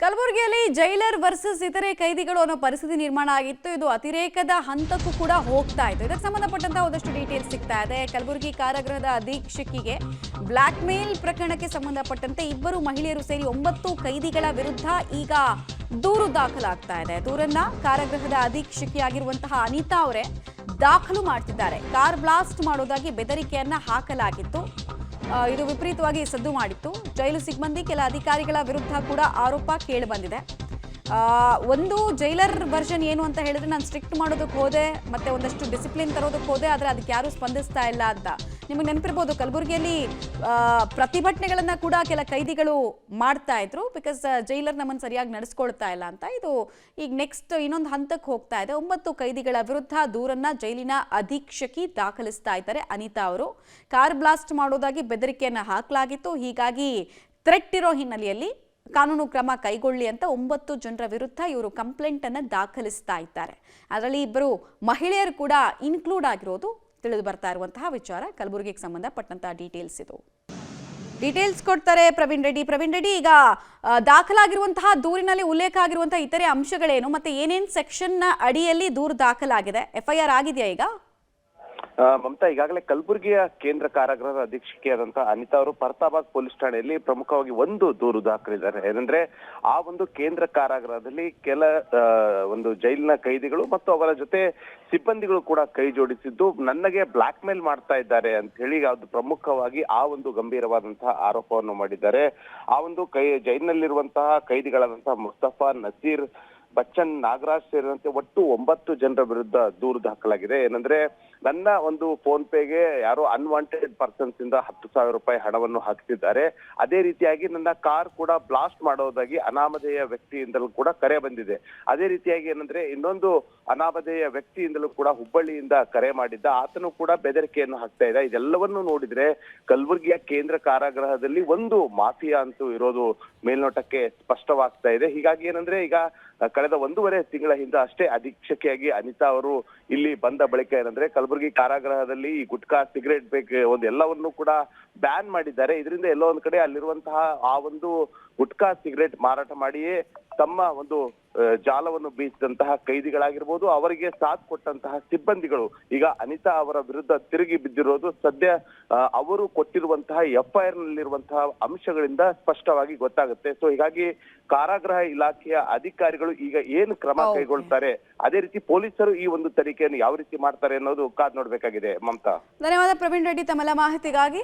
ಕಲಬುರಗಿಯಲ್ಲಿ jailer versus ಇತರೆ ಕೈದಿಗಳು ಅನ್ನೋ ಪರಿಸ್ಥಿತಿ ನಿರ್ಮಾಣ ಆಗಿತ್ತು. ಇದು ಅತಿರೇಕದ ಹಂತಕ್ಕೂ ಕೂಡ ಹೋಗ್ತಾ ಇತ್ತು. ಇದಕ್ಕೆ ಸಂಬಂಧಪಟ್ಟಂತ ಒಂದಷ್ಟು ಡೀಟೇಲ್ಸ್ ಸಿಗ್ತಾ ಇದೆ. ಕಲಬುರಗಿ ಕಾರಾಗೃಹದ ಅಧೀಕ್ಷಕಿಗೆ ಬ್ಲಾಕ್ ಮೇಲ್ ಪ್ರಕರಣಕ್ಕೆ ಸಂಬಂಧಪಟ್ಟಂತೆ ಇಬ್ಬರು ಮಹಿಳೆಯರು ಸೇರಿ ಒಂಬತ್ತು ಕೈದಿಗಳ ವಿರುದ್ಧ ಈಗ ದೂರು ದಾಖಲಾಗ್ತಾ ಇದೆ. ದೂರನ್ನ ಕಾರಾಗೃಹದ ಅಧೀಕ್ಷಕಿಯಾಗಿರುವಂತಹ ಅನಿತಾ ಅವರೇ ದಾಖಲು ಮಾಡ್ತಿದ್ದಾರೆ. ಕಾರ್ ಬ್ಲಾಸ್ಟ್ ಮಾಡೋದಾಗಿ ಬೆದರಿಕೆಯನ್ನ ಹಾಕಲಾಗಿತ್ತು. ಇದು ವಿಪರೀತವಾಗಿ ಸದ್ದು ಮಾಡಿತ್ತು. ಜೈಲು ಸಿಬ್ಬಂದಿ, ಕೆಲ ಅಧಿಕಾರಿಗಳ ವಿರುದ್ಧ ಕೂಡ ಆರೋಪ ಕೇಳಿಬಂದಿದೆ ಒಂದು ಜೈಲರ್ ವರ್ಷನ್ ಏನು ಅಂತ ಹೇಳಿದ್ರೆ ನಾನು ಸ್ಟ್ರಿಕ್ಟ್ ಮಾಡೋದಕ್ಕೆ ಹೋದೆ, ಮತ್ತೆ ಒಂದಷ್ಟು ಡಿಸಿಪ್ಲಿನ್ ತರೋದಕ್ಕೆ ಹೋದೆ, ಆದರೆ ಅದಕ್ಕೆ ಯಾರು ಸ್ಪಂದಿಸ್ತಾ ಇಲ್ಲ ಅಂತ. ನಿಮಗೆ ನೆನಪಿರ್ಬೋದು ಕಲಬುರಗಿಯಲ್ಲಿ ಪ್ರತಿಭಟನೆಗಳನ್ನು ಕೂಡ ಕೆಲ ಕೈದಿಗಳು ಮಾಡ್ತಾ ಇದ್ರು. ಬಿಕಾಸ್ ಜೈಲರ್ ನಮ್ಮನ್ನು ಸರಿಯಾಗಿ ನಡೆಸ್ಕೊಳ್ತಾ ಇಲ್ಲ ಅಂತ. ಇದು ಈಗ ನೆಕ್ಸ್ಟ್ ಇನ್ನೊಂದು ಹಂತಕ್ಕೆ ಹೋಗ್ತಾ ಇದೆ. ಒಂಬತ್ತು ಕೈದಿಗಳ ವಿರುದ್ಧ ದೂರನ್ನ ಜೈಲಿನ ಅಧೀಕ್ಷಕಿ ದಾಖಲಿಸ್ತಾ ಇದ್ದಾರೆ ಅನಿತಾ ಅವರು. ಕಾರ್ ಬ್ಲಾಸ್ಟ್ ಮಾಡೋದಾಗಿ ಬೆದರಿಕೆಯನ್ನು ಹಾಕಲಾಗಿತ್ತು. ಹೀಗಾಗಿ ಥ್ರೆಟ್ ಇರೋ ಹಿನ್ನೆಲೆಯಲ್ಲಿ ಕಾನೂನು ಕ್ರಮ ಕೈಗೊಳ್ಳಿ ಅಂತ ಒಂಬತ್ತು ಜನರ ವಿರುದ್ಧ ಇವರು ಕಂಪ್ಲೇಂಟ್ ಅನ್ನ ದಾಖಲಿಸ್ತಾ ಇದ್ದಾರೆ. ಅದರಲ್ಲಿ ಇಬ್ಬರು ಮಹಿಳೆಯರು ಕೂಡ ಇನ್ಕ್ಲೂಡ್ ಆಗಿರೋದು. ತಿಳಿದು ಬರ್ತಾ ಇರುವಂತಹ ವಿಚಾರ ಕಲಬುರಗಿಗೆ ಸಂಬಂಧಪಟ್ಟಂತಹ ಡೀಟೇಲ್ಸ್ ಇದು. ಡೀಟೇಲ್ಸ್ ಕೊಡ್ತಾರೆ ಪ್ರವೀಣ್ ರೆಡ್ಡಿ. ಪ್ರವೀಣ್ ರೆಡ್ಡಿ, ಈಗ ದಾಖಲಾಗಿರುವಂತಹ ದೂರಿನಲ್ಲಿ ಉಲ್ಲೇಖ ಆಗಿರುವಂತಹ ಇತರೆ ಅಂಶಗಳೇನು? ಮತ್ತೆ ಏನೇನು ಸೆಕ್ಷನ್ನ ಅಡಿಯಲ್ಲಿ ದೂರು ದಾಖಲಾಗಿದೆ? ಎಫ್ಐಆರ್ ಆಗಿದೆಯಾ ಈಗ? ಮಮತಾ, ಈಗಾಗಲೇ ಕಲಬುರಗಿಯ ಕೇಂದ್ರ ಕಾರಾಗೃಹದ ಅಧೀಕ್ಷಕಿಯಾದಂತಹ ಅನಿತಾ ಅವರು ಪರ್ತಾಬಾದ್ ಪೊಲೀಸ್ ಠಾಣೆಯಲ್ಲಿ ಪ್ರಮುಖವಾಗಿ ಒಂದು ದೂರು ದಾಖಲಿದ್ದಾರೆ. ಏನಂದ್ರೆ, ಆ ಒಂದು ಕೇಂದ್ರ ಕಾರಾಗೃಹದಲ್ಲಿ ಕೆಲ ಒಂದು ಜೈಲಿನ ಕೈದಿಗಳು ಮತ್ತು ಅವರ ಜೊತೆ ಸಿಬ್ಬಂದಿಗಳು ಕೂಡ ಕೈ ಜೋಡಿಸಿದ್ದು ನನಗೆ ಬ್ಲಾಕ್ ಮೇಲ್ ಮಾಡ್ತಾ ಇದ್ದಾರೆ ಅಂತ ಹೇಳಿ ಅದು ಪ್ರಮುಖವಾಗಿ ಆ ಒಂದು ಗಂಭೀರವಾದಂತಹ ಆರೋಪವನ್ನು ಮಾಡಿದ್ದಾರೆ. ಆ ಒಂದು ಕೈ, ಜೈಲಿನಲ್ಲಿರುವಂತಹ ಕೈದಿಗಳಾದಂತಹ ಮುಸ್ತಫಾ ನಸೀರ್ ಬಚ್ಚನ್ ನಾಗರಾಜ್ ಸೇರಿದಂತೆ ಒಟ್ಟು ಒಂಬತ್ತು ಜನರ ವಿರುದ್ಧ ದೂರು ದಾಖಲಾಗಿದೆ. ಏನಂದ್ರೆ ನನ್ನ ಒಂದು ಫೋನ್ ಪೇಗೆ ಯಾರೋ ಅನ್ವಾಂಟೆಡ್ ಪರ್ಸನ್ಸ್ ಇಂದ ಹತ್ತು ಸಾವಿರ ರೂಪಾಯಿ ಹಣವನ್ನು ಹಾಕ್ತಿದ್ದಾರೆ. ಅದೇ ರೀತಿಯಾಗಿ ನನ್ನ ಕಾರ್ ಕೂಡ ಬ್ಲಾಸ್ಟ್ ಮಾಡೋದಾಗಿ ಅನಾಮಧೇಯ ವ್ಯಕ್ತಿಯಿಂದಲೂ ಕೂಡ ಕರೆ ಬಂದಿದೆ. ಅದೇ ರೀತಿಯಾಗಿ ಏನಂದ್ರೆ ಇನ್ನೊಂದು ಅನಾಮಧೇಯ ವ್ಯಕ್ತಿಯಿಂದಲೂ ಕೂಡ ಹುಬ್ಬಳ್ಳಿಯಿಂದ ಕರೆ ಮಾಡಿದ್ದ ಆತನು ಕೂಡ ಬೆದರಿಕೆಯನ್ನು ಹಾಕ್ತಾ ಇದ್ದ. ಇದೆಲ್ಲವನ್ನು ನೋಡಿದ್ರೆ ಕಲಬುರಗಿಯ ಕೇಂದ್ರ ಕಾರಾಗೃಹದಲ್ಲಿ ಒಂದು ಮಾಫಿಯಾ ಅಂತೂ ಇರೋದು ಮೇಲ್ನೋಟಕ್ಕೆ ಸ್ಪಷ್ಟವಾಗ್ತಾ ಇದೆ. ಹೀಗಾಗಿ ಏನಂದ್ರೆ ಈಗ ಕಳೆದ ಒಂದೂವರೆ ತಿಂಗಳ ಹಿಂದೆ ಅಷ್ಟೇ ಅಧೀಕ್ಷಕಿಯಾಗಿ ಅನಿತಾ ಅವರು ಇಲ್ಲಿ ಬಂದ ಬಳಿಕ ಏನಂದ್ರೆ ಕಲಬುರಗಿ ಕಾರಾಗೃಹದಲ್ಲಿ ಈ ಗುಟ್ಕಾ ಸಿಗರೇಟ್ ಬೇಕ್ ಒಂದು ಎಲ್ಲವನ್ನು ಕೂಡ ಬ್ಯಾನ್ ಮಾಡಿದ್ದಾರೆ. ಇದರಿಂದ ಎಲ್ಲೋ ಒಂದ್ ಕಡೆ ಅಲ್ಲಿರುವಂತಹ ಆ ಒಂದು ಗುಟ್ಕಾ ಸಿಗರೇಟ್ ಮಾರಾಟ ಮಾಡಿಯೇ ತಮ್ಮ ಒಂದು ಜಾಲವನ್ನು ಬೀಸಿದಂತಹ ಕೈದಿಗಳಾಗಿರ್ಬೋದು ಅವರಿಗೆ ಸಾಥ್ ಕೊಟ್ಟಂತಹ ಸಿಬ್ಬಂದಿಗಳು. ಈಗ ಅನಿತಾ ಅವರ ವಿರುದ್ಧ ತಿರುಗಿ ಬಿದ್ದಿರೋದು ಸದ್ಯ ಅವರು ಕೊಟ್ಟಿರುವಂತಹ ಎಫ್ಐಆರ್ ನಲ್ಲಿರುವಂತಹ ಅಂಶಗಳಿಂದ ಸ್ಪಷ್ಟವಾಗಿ ಗೊತ್ತಾಗುತ್ತೆ. ಸೊ ಹೀಗಾಗಿ ಕಾರಾಗೃಹ ಇಲಾಖೆಯ ಅಧಿಕಾರಿಗಳು ಈಗ ಏನು ಕ್ರಮ. ಕೈಗೊಳ್ತಾರೆ ಅದೇ ರೀತಿ ಪೊಲೀಸರು ಈ ಒಂದು ತನಿಖೆಯನ್ನು ಯಾವ ರೀತಿ ಮಾಡ್ತಾರೆ ಅನ್ನೋದು ಕಾದ್ ನೋಡ್ಬೇಕಾಗಿದೆ. ಮಮತಾ. ಧನ್ಯವಾದ ಪ್ರವೀಣ್ ರೆಡ್ಡಿ ತಮ್ಮೆಲ್ಲ ಮಾಹಿತಿಗಾಗಿ.